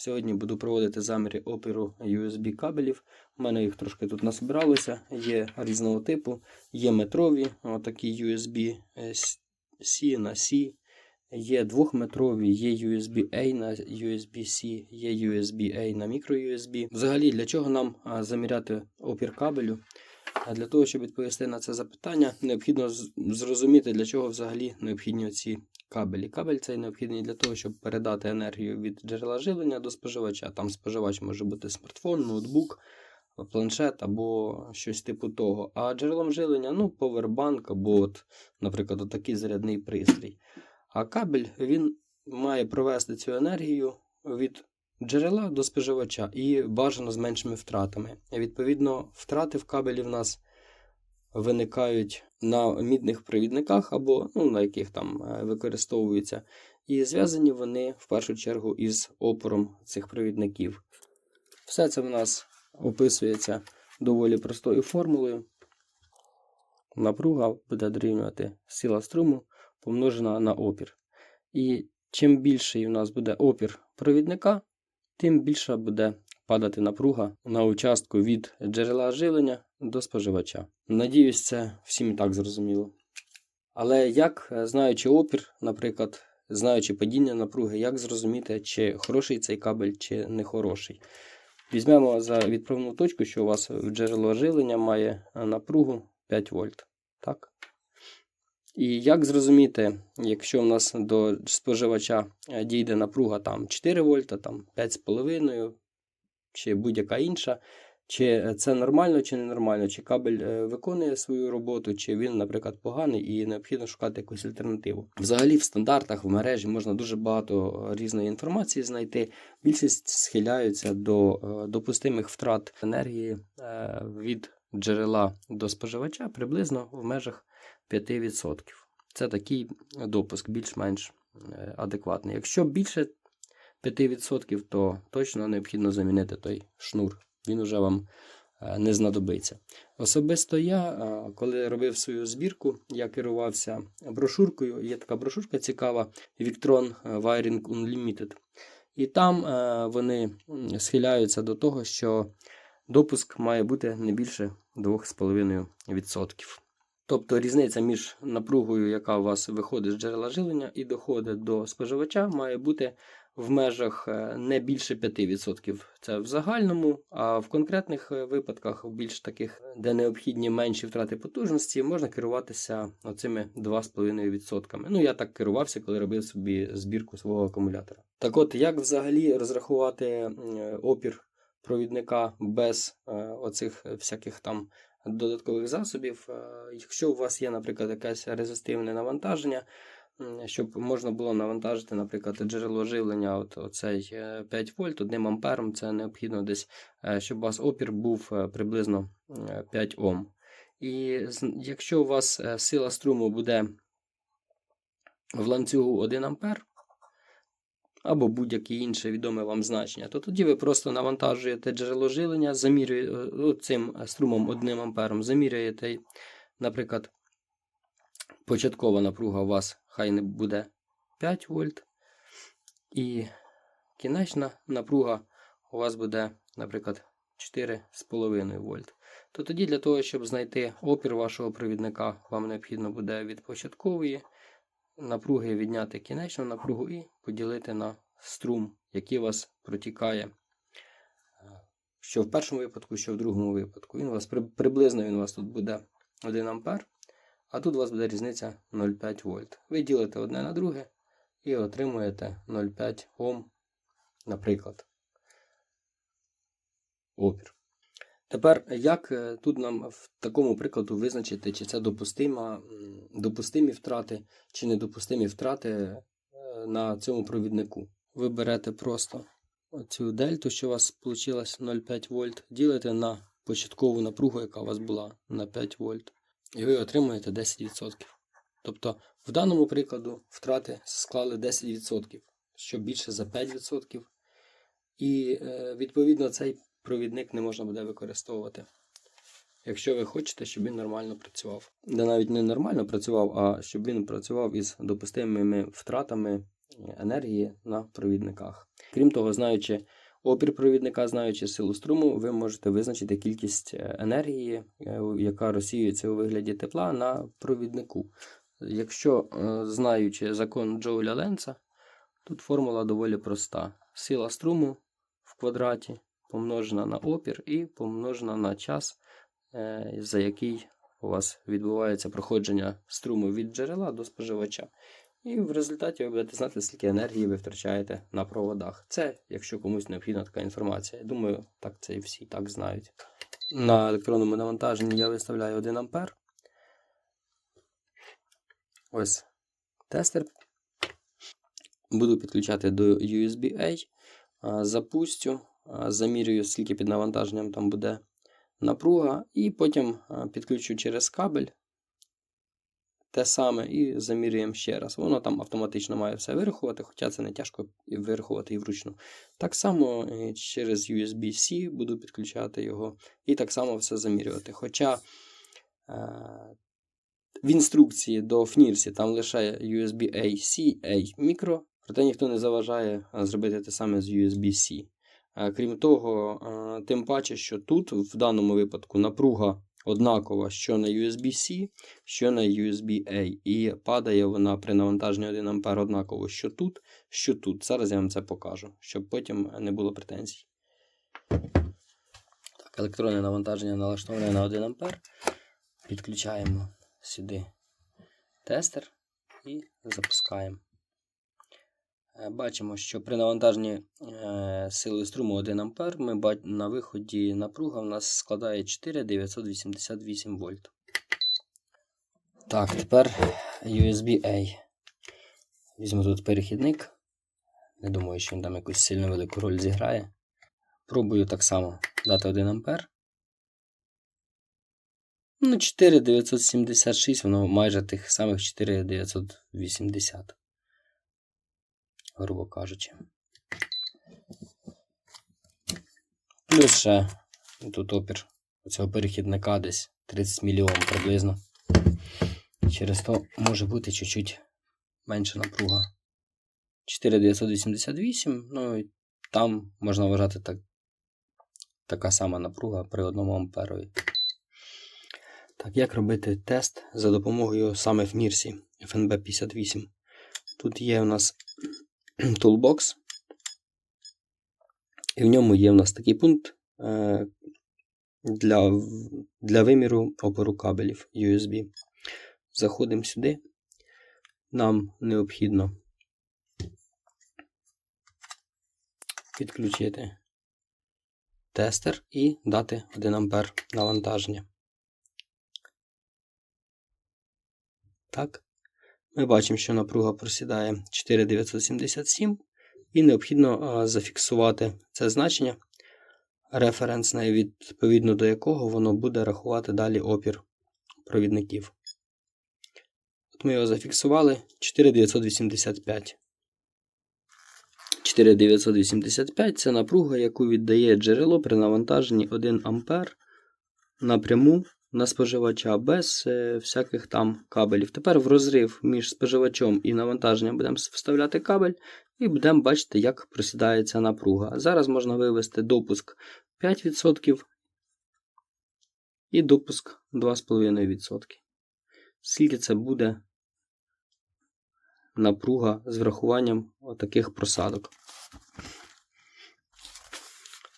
Сьогодні буду проводити заміри опіру USB кабелів. У мене їх трошки тут насобиралося. Є різного типу, є метрові, отакі USB е, C на C, є двохметрові, є USB-A на USB-C, є USB-A на microUSB. Взагалі, для чого нам заміряти опір кабелю? Для того, щоб відповісти на це запитання, необхідно зрозуміти, для чого взагалі необхідні ці кабелі. Кабель цей необхідний для того, щоб передати енергію від джерела живлення до споживача. Там споживач може бути смартфон, ноутбук, планшет або щось типу того. А джерелом живлення ну, повербанк або, от, наприклад, отакий зарядний пристрій. А кабель він має провести цю енергію від джерела до споживача і бажано з меншими втратами. Відповідно, втрати в кабелі в нас виникають на мідних провідниках або ну, на яких там е, використовуються. І зв'язані вони в першу чергу із опором цих провідників. Все це в нас описується доволі простою формулою. Напруга буде дорівнювати сила струму помножена на опір. І чим більший у нас буде опір провідника, тим більша буде падати напруга на участку від джерела живлення до споживача. Надіюсь, це всім і так зрозуміло. Але як, е, знаючи опір, наприклад, знаючи падіння напруги, як зрозуміти, чи хороший цей кабель, чи не хороший? Візьмемо за відправну точку, що у вас джерело живлення має е, напругу 5 вольт. Так? І як зрозуміти, якщо у нас до споживача е, дійде напруга там 4 вольта, там 5,5 чи будь-яка інша, чи це нормально, чи ненормально, чи кабель е, виконує свою роботу, чи він, наприклад, поганий і необхідно шукати якусь альтернативу. Взагалі, в стандартах, в мережі можна дуже багато різної інформації знайти. Більшість схиляються до е, допустимих втрат енергії е, від джерела до споживача приблизно в межах 5%. Це такий допуск більш-менш е, адекватний. Якщо більше 5%, то точно необхідно замінити той шнур. Він уже вам е, не знадобиться. Особисто я, е, коли робив свою збірку, я керувався брошуркою. Є така брошурка цікава Victron Wiring Unlimited. І там е, вони схиляються до того, що допуск має бути не більше 2,5%. Тобто різниця між напругою, яка у вас виходить з джерела живлення і доходить до споживача, має бути в межах е, не більше 5%. Це в загальному, а в конкретних е, випадках, в більш таких, де необхідні менші втрати потужності, можна керуватися оцими 2,5%. Ну, я так керувався, коли робив собі збірку свого акумулятора. Так от, як взагалі розрахувати опір провідника без е, оцих всяких там додаткових засобів. Е, Якщо у вас є, наприклад, якесь резистивне навантаження, щоб можна було навантажити, наприклад, джерело живлення, от оцей е, 5 вольт, 1 ампером, це необхідно десь, е, щоб у вас опір був е, приблизно е, 5 Ом. І якщо у вас е, сила струму буде в ланцюгу 1 ампер, або будь-яке інше відоме вам значення, то тоді ви просто навантажуєте джерело живлення, замірюєте ну, цим струмом 1 ампером, заміряєте, наприклад, початкова напруга у вас хай не буде 5 вольт, і кінечна напруга у вас буде, наприклад, 4,5 вольт. То тоді для того, щоб знайти опір вашого провідника, вам необхідно буде від початкової напруги відняти кінечну напругу і поділити на струм, який у вас протікає. Що в першому випадку, що в другому випадку. Він у вас приблизно він у вас тут буде 1 ампер, а тут у вас буде різниця 0,5 вольт. Ви ділите одне на друге і отримуєте 0,5 Ом, наприклад. Опір. Тепер, як е, тут нам в такому прикладу визначити, чи це допустима, допустимі втрати, чи недопустимі втрати е, на цьому провіднику? Ви берете просто цю дельту, що у вас вийшло 0,5 вольт, ділите на початкову напругу, яка у вас була на 5 вольт, і ви отримуєте 10%. Тобто, в даному прикладу втрати склали 10%, що більше за 5%. І е, відповідно цей провідник не можна буде використовувати. Якщо ви хочете, щоб він нормально працював. Да навіть не нормально працював, а щоб він працював із допустимими втратами енергії на провідниках. Крім того, знаючи опір провідника, знаючи силу струму, ви можете визначити кількість е, енергії, е, яка розсіюється у вигляді тепла на провіднику. Якщо е, знаючи закон Джоуля Ленца, тут формула доволі проста. Сила струму в квадраті помножена на опір і помножена на час, за який у вас відбувається проходження струму від джерела до споживача. І в результаті ви будете знати, скільки енергії ви втрачаєте на проводах. Це, якщо комусь необхідна така інформація. Я думаю, так це і всі так знають. На електронному навантаженні я виставляю 1 А. Ось тестер. Буду підключати до USB-A. Запустю, замірюю, скільки під навантаженням там буде напруга, і потім підключу через кабель те саме і замірюємо ще раз. Воно там автоматично має все вирахувати, хоча це не тяжко вирахувати і вручну. Так само е, через USB-C буду підключати його і так само все замірювати. Хоча е, в інструкції до FNIRSі там лише USB-A-C, A мікро, проте ніхто не заважає е, зробити те саме з USB-C. Крім того, тим паче, що тут в даному випадку напруга однакова, що на USB-C, що на USB-A. І падає вона при навантаженні 1 А однаково, що тут, що тут. Зараз я вам це покажу, щоб потім не було претензій. Так, електронне навантаження налаштоване на 1 А. Підключаємо сюди тестер і запускаємо. Е, Бачимо, що при навантаженні е, силою струму 1 А ми на виході напруга в нас складає 4,988 вольт. Так, тепер USB-A. Візьму тут перехідник. Не думаю, що він там якусь сильно велику роль зіграє. Пробую так само дати 1 А. Ну, 4,976, воно майже тих самих 4,980 грубо кажучи. Плюс ще тут опір цього перехідника десь 30 мільйон приблизно. Через то може бути чуть-чуть менша напруга. 4,988, ну і там можна вважати так, така сама напруга при 1 амперові. Так, як робити тест за допомогою саме в Мірсі FNB 58? Тут є у нас Toolbox. І в ньому є в нас такий пункт е, для, для виміру опору кабелів USB. Заходимо сюди. Нам необхідно підключити тестер і дати 1 А навантаження. Так. Ми бачимо, що напруга просідає 4,977 і необхідно зафіксувати це значення референсне, відповідно до якого воно буде рахувати далі опір провідників. От ми його зафіксували 4,985. 4,985 це напруга, яку віддає джерело при навантаженні 1 А напряму на споживача без е, всяких там кабелів. Тепер в розрив між споживачом і навантаженням будемо вставляти кабель і будемо бачити, як просідається напруга. Зараз можна вивести допуск 5% і допуск 2,5%. Скільки це буде напруга з врахуванням таких просадок.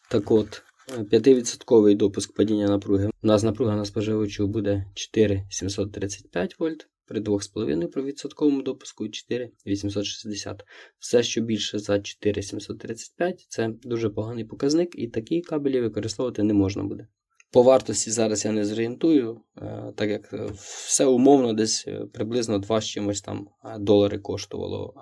Так от, 5% допуск падіння напруги. У нас напруга на споживачу буде 4,735 вольт, при 2,5% допуску 4,860. Все, що більше за 4,735, це дуже поганий показник, і такі кабелі використовувати не можна буде. По вартості зараз я не зорієнтую, е, так як е, все умовно десь е, приблизно 2 з чимось там долари коштувало.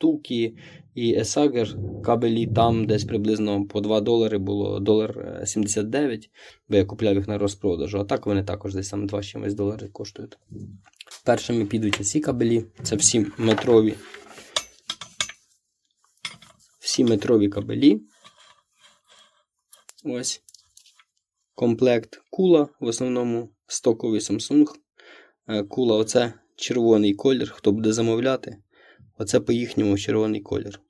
А Тукі і Есагер кабелі там десь приблизно по 2 долари було долар е, 79, бо я купляв їх на розпродажу. А так вони також десь там 2 чимось долари коштують. Першими підуть ці кабелі, це всі метрові. Всі метрові кабелі. Ось комплект кула, в основному стоковий Samsung. Е, Кула, оце червоний колір. Хто буде замовляти, оце по їхньому червоний колір.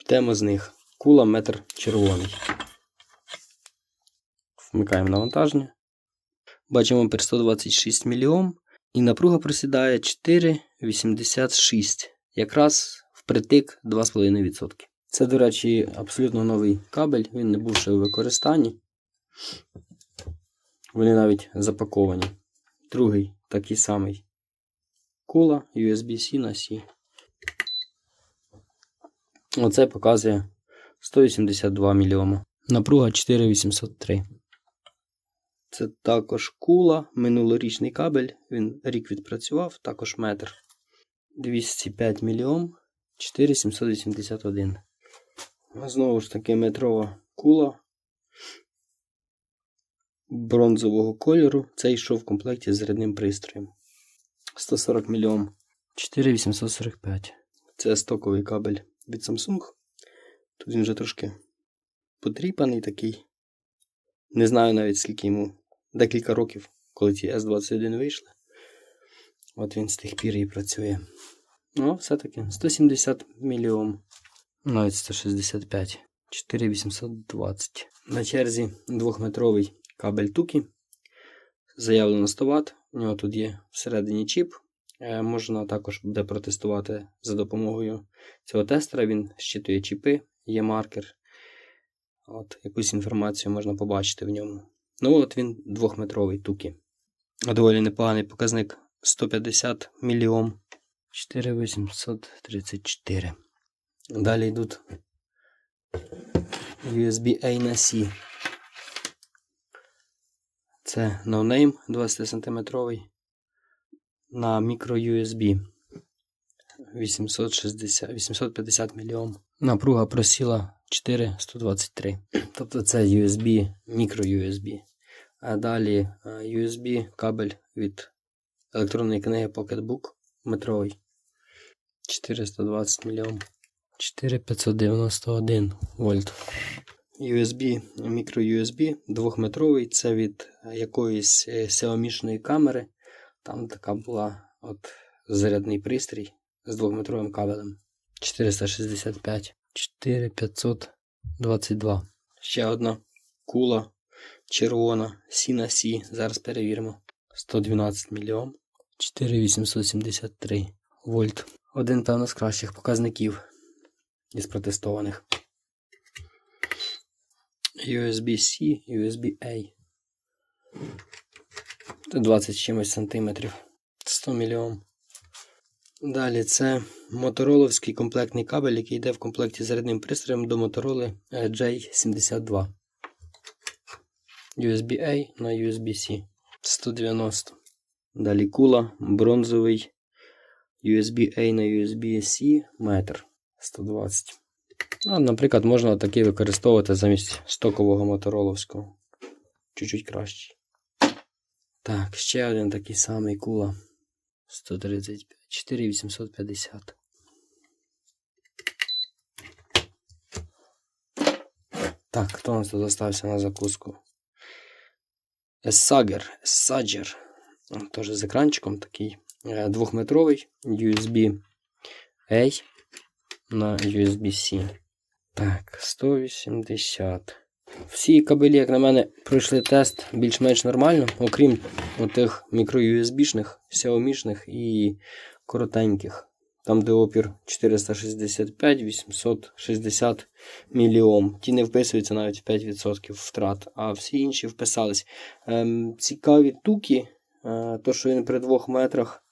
Йдемо з них. Кула метр червоний. Вмикаємо навантаження. Бачимо опір 126 мільйом. І напруга просідає 4,86. Якраз впритик 2,5%. Це, до речі, абсолютно новий кабель, він не був ще у використанні. Вони навіть запаковані. Другий такий самий. Кула USB-C на C. Оце показує 182 мільйома. Напруга 4803. Це також кула, минулорічний кабель. Він рік відпрацював, також метр. 205 мільйом 4781. Знову ж таки метрова кула бронзового кольору. Це йшов в комплекті з рядним пристроєм. 140 мільйом 4845. Це стоковий кабель від Samsung. Тут він вже трошки потріпаний такий. Не знаю навіть скільки йому. Декілька років, коли ті S21 вийшли. От він з тих пір і працює. Ну, все-таки 170 мільйон. Навіть 165. 4820. На черзі двохметровий кабель Тукі. Заявлено 100 Вт. У нього тут є всередині чіп. Е, Можна також буде протестувати за допомогою цього тестера. Він щитує чіпи, є маркер. От, якусь інформацію можна побачити в ньому. Ну, от він двохметровий тукі. Доволі непоганий показник 150 мільйом 4834. Далі йдуть USB-A на C. Це NoName 20 см на microUSB 860, 850 мільйом. Напруга просіла 423. Тобто це USB, microUSB. А далі е, USB кабель від електронної книги Pocketbook метровий. 420 мільйом. 4591 вольт. USB, microUSB двохметровий. Це від якоїсь е, камери. Там така була от зарядний пристрій з двохметровим кабелем. 465. 4522. Ще одна кула червона. Сі на Сі. Зараз перевіримо. 112 мільйон. 4873 вольт. Один, певно, з кращих показників із протестованих. USB-C, USB-A. Це 20 чимось сантиметрів. 100 мільйон. Далі це мотороловський комплектний кабель, який йде в комплекті з рядним пристроєм до Motorola J72. USB-A на USB-C 190. Далі кула, бронзовий USB-A на USB-C метр 120. Ну, наприклад, можна такий використовувати замість стокового мотороловського. Чуть-чуть кращий. Так, ще один такий самий кула. 135. 4850. Так, хто у нас тут залишився на закуску? Essager, Essager. Теж з екранчиком такий е, двохметровий USB A на USB-C. Так, 180. Всі кабелі, як на мене, пройшли тест більш-менш нормально, окрім отих мікро-USB-шних, Xiaomi-шних і коротеньких. Там, де опір 465, 860 міліом. Ті не вписуються навіть в 5% втрат, а всі інші вписались. Ем, цікаві туки, е, то що він при 2 метрах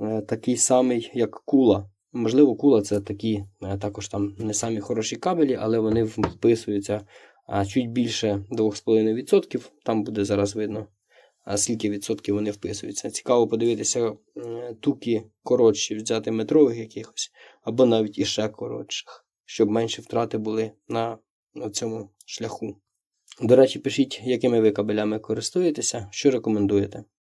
е, такий самий, як кула. Можливо, кула це такі е, також там не самі хороші кабелі, але вони вписуються чуть більше 2,5%. Там буде зараз видно, скільки відсотків вони вписуються. Цікаво подивитися, туки коротші, взяти метрових якихось, або навіть іще коротших, щоб менші втрати були на, на цьому шляху. До речі, пишіть, якими ви кабелями користуєтеся, що рекомендуєте.